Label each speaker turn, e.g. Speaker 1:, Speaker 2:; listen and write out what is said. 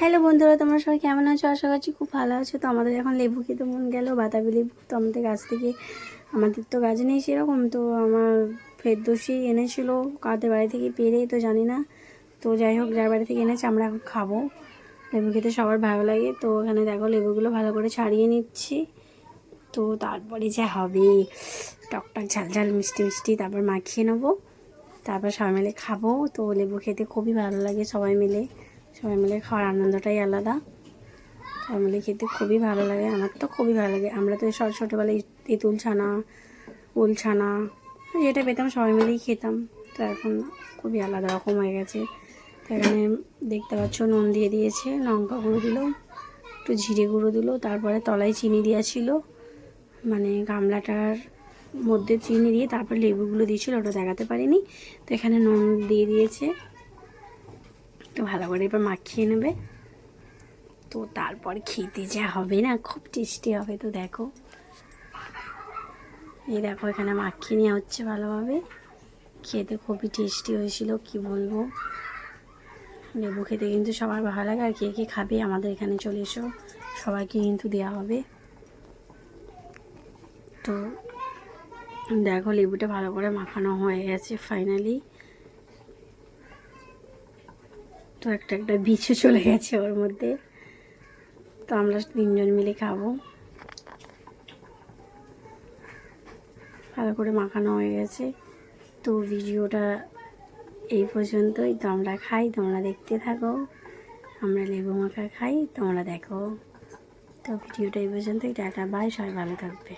Speaker 1: Hello বন্ধুরা, তোমরা সবাই কেমন আছো? আশা করছি খুব ভালো আছো। তো আমাদের এখন লেবু খেতে মন গেল, বাতাবি লেবু তো আমাদের গাছ থেকে, আমাদের তো গাছ নেই সেরকম। তো আমার ফের ফেরদোষি এনেছিল, কাদের বাড়ি থেকে পেরে, তো জানি না। তো যাই হোক, যার বাড়ি থেকে এনেছে, আমরা এখন খাব। লেবু খেতে সবার ভালো লাগে। তো এখানে দেখো, লেবুগুলো ভালো করে ছাড়িয়ে নিচ্ছি। তো তারপরে যা হবে টকটক ঝাল ঝাল, মিষ্টি মিষ্টি, তারপর মাখিয়ে নেব। তারপর সবাই মিলে খাব। তো লেবু খেতে খুবই ভালো লাগে সবাই মিলে। সবাই মিলে খাওয়ার আনন্দটাই আলাদা। সবাই মিলে খেতে খুবই ভালো লাগে, আমার তো খুবই ভালো লাগে। আমরা তো সব ছোটোবেলায় তেঁতুল ছানা উল ছানা, যেটা পেতাম সবাই মিলেই খেতাম। তো এখন খুবই আলাদা রকম হয়ে গেছে। তো এখানে দেখতে পাচ্ছ নুন দিয়ে দিয়েছে, লঙ্কা গুঁড়ো দিল, একটু জিরে গুঁড়ো দিল, তারপরে তলায় চিনি দেওয়া ছিল। মানে গামলাটার মধ্যে চিনি দিয়ে তারপর লেবুগুলো দিয়েছিল, ওটা দেখাতে পারিনি। তো এখানে নুন দিয়ে দিয়েছে। তো ভালো করে এবার মাখিয়ে নেবে। তো তারপর খেতে যা হবে না, খুব টেস্টি হবে তো দেখো। এই দেখো এখানে মাখিয়ে নেওয়া হচ্ছে ভালোভাবে। খেতে খুবই টেস্টি হয়েছিল, কি বলব। লেবু খেতে কিন্তু সবার ভালো লাগে, আর কে কে খাবে আমাদের এখানে চলে এসো। সবাইকে কিন্তু দেওয়া হবে। তো দেখো লেবুটা ভালো করে মাখানো হয়ে গেছে ফাইনালি তো একটা একটা বিছু চলে গেছে ওর মধ্যে। তো আমরা তিনজন মিলে খাব। ভালো করে মাখানো হয়ে গেছে। তো ভিডিওটা এই পর্যন্তই। তো আমরা খাই, তোমরা দেখতে থাকো। আমরা লেবু মাখা খাই, তোমরা দেখো। তো ভিডিওটা এই পর্যন্তই। Tata, bye. সবাই ভালো থাকবে।